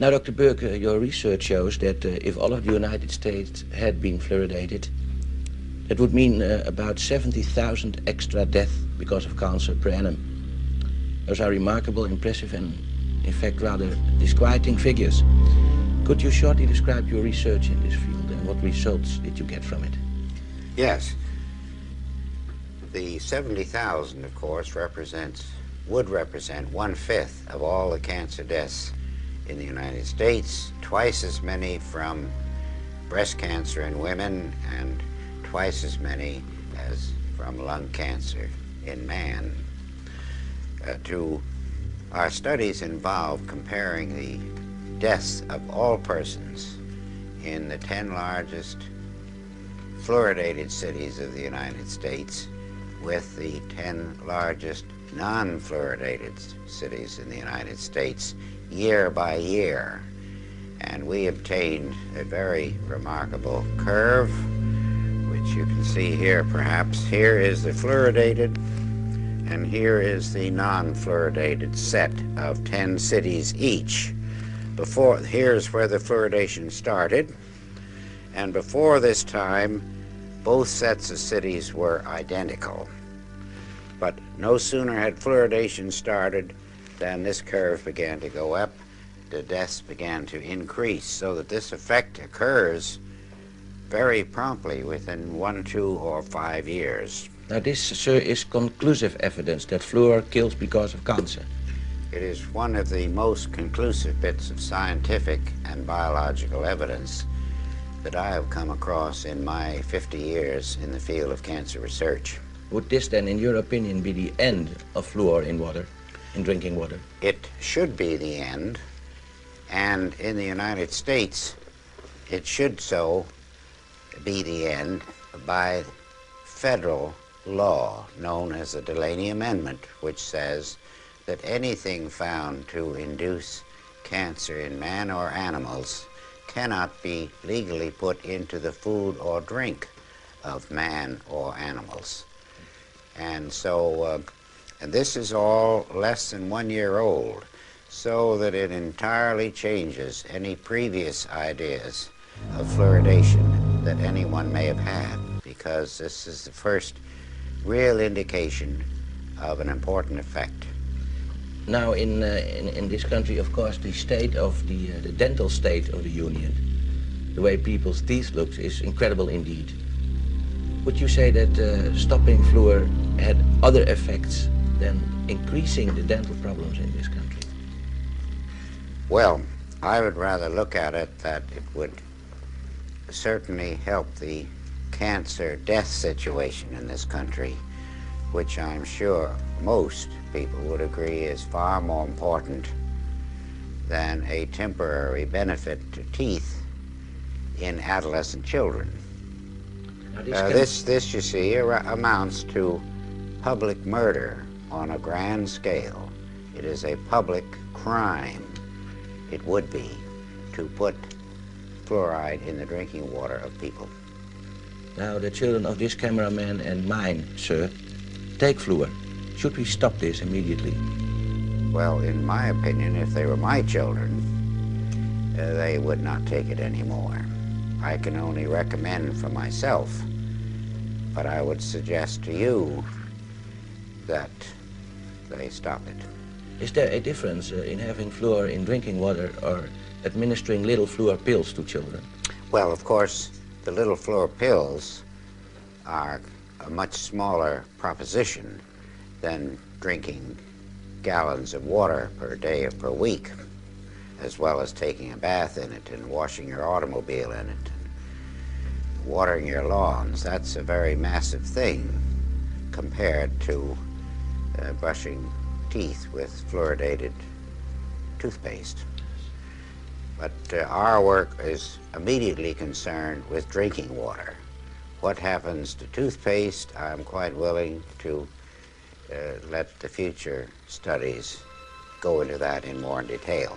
Now, Dr. Burke, your research shows that uh, if all of the United States had been fluoridated, that would mean uh, about 70,000 extra deaths because of cancer per annum. Those are remarkable, impressive, and in fact rather disquieting figures. Could you shortly describe your research in this field and what results did you get from it? Yes. The 70,000, of course, represents, would represent one-fifth of all the cancer deaths in the United States, twice as many from breast cancer in women, and twice as many as from lung cancer in man. Uh, to our studies involve comparing the deaths of all persons in the 10 largest fluoridated cities of the United States with the 10 largest non-fluoridated cities in the United States year by year. And we obtained a very remarkable curve, which you can see here perhaps. Here is the fluoridated, and here is the non-fluoridated set of 10 cities each. Before, here's where the fluoridation started, and before this time, both sets of cities were identical. But no sooner had fluoridation started than this curve began to go up, the deaths began to increase, so that this effect occurs very promptly within one, two, or five years. Now this, sir, is conclusive evidence that fluor kills because of cancer. It is one of the most conclusive bits of scientific and biological evidence that I have come across in my 50 years in the field of cancer research. Would this then, in your opinion, be the end of fluor in water, in drinking water? It should be the end, and in the United States, it should so be the end by federal law known as the Delaney Amendment, which says that anything found to induce cancer in man or animals cannot be legally put into the food or drink of man or animals. And so, uh, and this is all less than one year old, so that it entirely changes any previous ideas of fluoridation that anyone may have had, because this is the first real indication of an important effect. Now, in, uh, in, in, this country, of course, the state of the, uh, the dental state of the union, the way people's teeth look, is incredible indeed. Would you say that uh, stopping fluor had other effects than increasing the dental problems in this country? Well, I would rather look at it that it would certainly help the cancer death situation in this country, which I'm sure most people would agree is far more important than a temporary benefit to teeth in adolescent children. this, uh, this, this, you see, amounts to public murder on a grand scale. It is a public crime, it would be, to put fluoride in the drinking water of people. Now, the children of this cameraman and mine, sir, take fluor. Should we stop this immediately? Well, in my opinion, if they were my children, uh, they would not take it anymore. I can only recommend for myself, but I would suggest to you that they stop it. Is there a difference uh, in having fluor in drinking water or administering little fluor pills to children? Well, of course, the little fluor pills are a much smaller proposition than drinking gallons of water per day or per week, as well as taking a bath in it and washing your automobile in it and watering your lawns. That's a very massive thing compared to uh, brushing teeth with fluoridated toothpaste. But uh, our work is immediately concerned with drinking water. What happens to toothpaste, I'm quite willing to uh, let the future studies go into that in more detail.